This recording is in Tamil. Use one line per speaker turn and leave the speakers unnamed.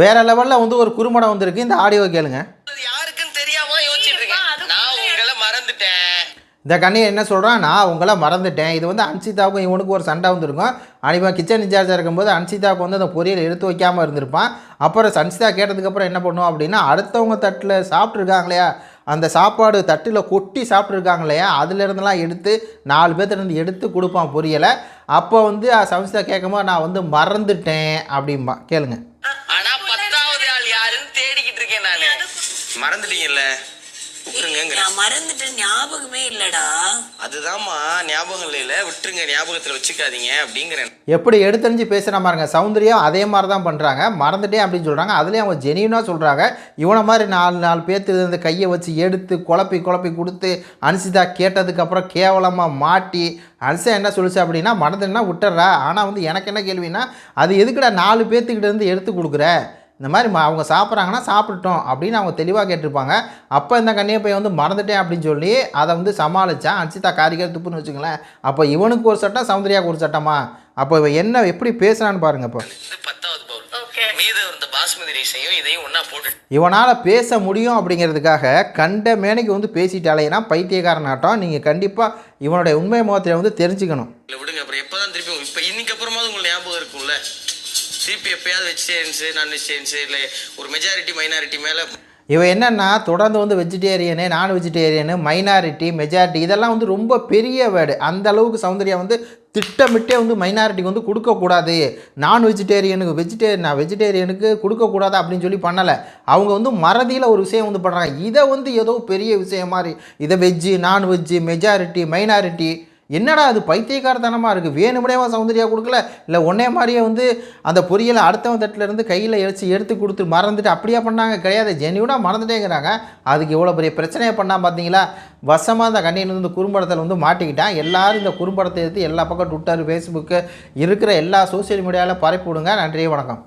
வேற லெவலில் வந்து ஒரு குறும்படம் வந்திருக்கு. இந்த ஆடியோ கேளுங்க.
அது யாருக்குன்னு தெரியாம யோசிச்சுட்டு இருக்கேன். நான் உங்களை மறந்துட்டேன்.
இந்த கண்ணியை என்ன சொல்கிறான் நான் உங்களை மறந்துட்டேன். இது வந்து அன்சிதாவுக்கும் இவனுக்கும் ஒரு சண்டை வந்திருக்கும். அனிவன் கிச்சன் இன்சார்ஜாக இருக்கும்போது அன்சிதாவுக்கு வந்து அந்த பொரியல் எடுத்து வைக்காமல் இருந்திருப்பான். அப்புறம் சன்சிதா கேட்டதுக்கப்புறம் என்ன பண்ணுவோம் அப்படின்னா அடுத்தவங்க தட்டில் சாப்பிட்ருக்காங்க இல்லையா அந்த சாப்பாடு தட்டில் கொட்டி சாப்பிட்ருக்காங்க இல்லையா அதுலேருந்துலாம் எடுத்து நாலு பேர்த்துலேருந்து எடுத்து கொடுப்பான் பொரியலை. அப்போ வந்து சன்சிதா கேட்கும்போது நான் வந்து மறந்துட்டேன் அப்படிம்பா. கேளுங்க.
மறந்துட்டீங்கல்ல? விட்டுருங்க
நான் மறந்துட்டேன் ஞாபகமே இல்லடா.
அதுதாம்மா ஞாபகம் இல்லைல்ல. விட்டுருங்க ஞாபகத்துல வச்சுக்காதீங்க அப்படிங்கிறேன்.
எப்படி எடுத்தறிஞ்சு பேசுகிற பாருங்க சௌந்தர்யம் அதே மாதிரி தான் பண்ணுறாங்க மறந்துட்டேன் அப்படின்னு சொல்கிறாங்க அதுலேயும் அவங்க ஜெனியூனாக சொல்கிறாங்க இவனை மாதிரி நாலு நாலு பேர்த்து இருந்து கையை வச்சு எடுத்து குழப்பி குழப்பி கொடுத்து அனுசிதா கேட்டதுக்கப்புறம் கேவலமாக மாட்டி அனுசா என்ன சொல்லுச்சு அப்படின்னா மறந்துன்னா விட்டுறா ஆனால் வந்து எனக்கு என்ன கேள்வின்னா அது எதுக்குடா நாலு பேர்த்துக்கிட்ட இருந்து எடுத்து கொடுக்குற? இந்த மாதிரி ம- அவங்க சாப்பிட்றாங்கன்னா சாப்பிட்டோம் அப்படின்னு அவங்க தெளிவாக கேட்டிருப்பாங்க. அப்போ இந்த கண்ணியை போய் வந்து மறந்துட்டேன் அப்படின்னு சொல்லி அதை வந்து சமாளித்தான் அன்சிதா காரிகர் துப்புன்னு வச்சுங்களேன் அப்போ இவனுக்கு ஒரு சட்டம் சௌந்தர்யாவுக்கு ஒரு சட்டமா? அப்போ இவன் என்ன எப்படி பேசுகிறான்னு பாருங்க இப்போ
இது பத்தாவது பவுல். மீத இருந்த பாஸ்மதி ரைஸையும் இதையும் ஒண்ணா போட்டு.
இவனால் பேச முடியும் அப்படிங்கிறதுக்காக கண்ட மேனைக்கு வந்து பேசிட்டாலேனா பைத்தியக்காரனாட்டம் நீங்கள் கண்டிப்பாக இவனுடைய உண்மை முகத்தில் வந்து தெரிஞ்சுக்கணும்.
இல்ல விடுங்க. அப்புறம் எப்பதான் திருப்பி இப்ப இன்னைக்கு அப்புறமாவது உங்களுக்கு ஞாபகம் இருக்கும்ல? சிபி எப்பயாவது வெஜிடேரியன்ஸு நான் வெஜிடேரியன்ஸு இல்லை ஒரு மெஜாரிட்டி மைனாரிட்டி மேலே
இவன் என்னென்னா தொடர்ந்து வந்து வெஜிடேரியனு நான் வெஜிடேரியனு மைனாரிட்டி மெஜாரிட்டி இதெல்லாம் வந்து ரொம்ப பெரிய வேர்டு. அந்த அளவுக்கு சௌந்தர்யா வந்து திட்டமிட்டே வந்து மைனாரிட்டிக்கு வந்து கொடுக்கக்கூடாது. நான் வெஜிடேரியனுக்கு வெஜிடேரியன் நான் வெஜிடேரியனுக்கு கொடுக்கக்கூடாது அப்படின்னு சொல்லி பண்ணலை. அவங்க வந்து மறதியில் ஒரு விஷயம் வந்து பண்ணுறாங்க இதை வந்து ஏதோ பெரிய விஷயம் மாதிரி. இதை வெஜ்ஜு நான் வெஜ்ஜு மெஜாரிட்டி மைனாரிட்டி என்னடா அது பைத்தியக்காரத்தனமாக இருக்குது வேணுமுடையவா சௌந்தர்யா கொடுக்கல? இல்லை ஒன்னே மாதிரியே வந்து அந்த பொரியலை அடுத்தவன் தட்டில் இருந்து கையில் எடுத்து எடுத்து கொடுத்து மறந்துட்டு அப்படியே பண்ணாங்க? கிடையாது. ஜென்யூனாக மறந்துட்டேங்கிறாங்க. அதுக்கு இவ்வளோ பெரிய பிரச்சனையை பண்ணால் பார்த்தீங்களா வசமாக அந்த கண்ணியில் வந்து குறும்படத்தில் வந்து மாட்டிக்கிட்டான். எல்லாரும் இந்த குறும்படத்தை எடுத்து எல்லா பக்கம் ட்விட்டர் ஃபேஸ்புக்கு இருக்கிற எல்லா சோஷியல் மீடியாவில் பரப்பி விடுங்க. நன்றி வணக்கம்.